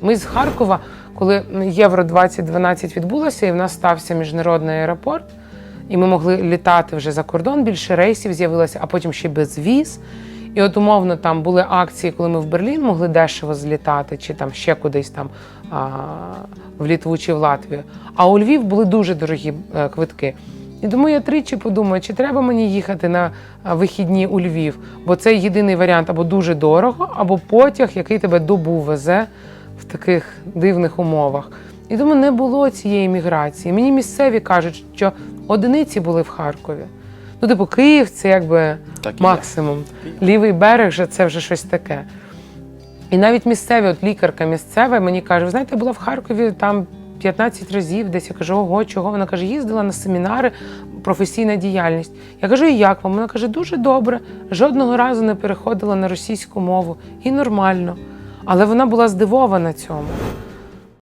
Ми з Харкова, коли Євро 2012 відбулося, і в нас стався міжнародний аеропорт, і ми могли літати вже за кордон, більше рейсів з'явилося, а потім ще без віз. І от умовно там були акції, коли ми в Берлін могли дешево злітати, чи там ще кудись там а, в Літву чи в Латвію. А у Львів були дуже дорогі е, квитки. І тому я тричі подумаю, чи треба мені їхати на вихідні у Львів, бо це єдиний варіант або дуже дорого, або потяг, який тебе добу везе в таких дивних умовах. І тому не було цієї міграції. Мені місцеві кажуть, що одиниці були в Харкові. Ну, типу, Київ це якби Так максимум. Лівий берег же це вже щось таке. І навіть місцеві, от лікарка місцева мені каже: ви знаєте, я була в Харкові там 15 разів, десь я кажу, ого, чого? Вона каже, їздила на семінари, професійна діяльність. Я кажу, і як вам? Вона каже, дуже добре. Жодного разу не переходила на російську мову. І нормально. Але вона була здивована цьому.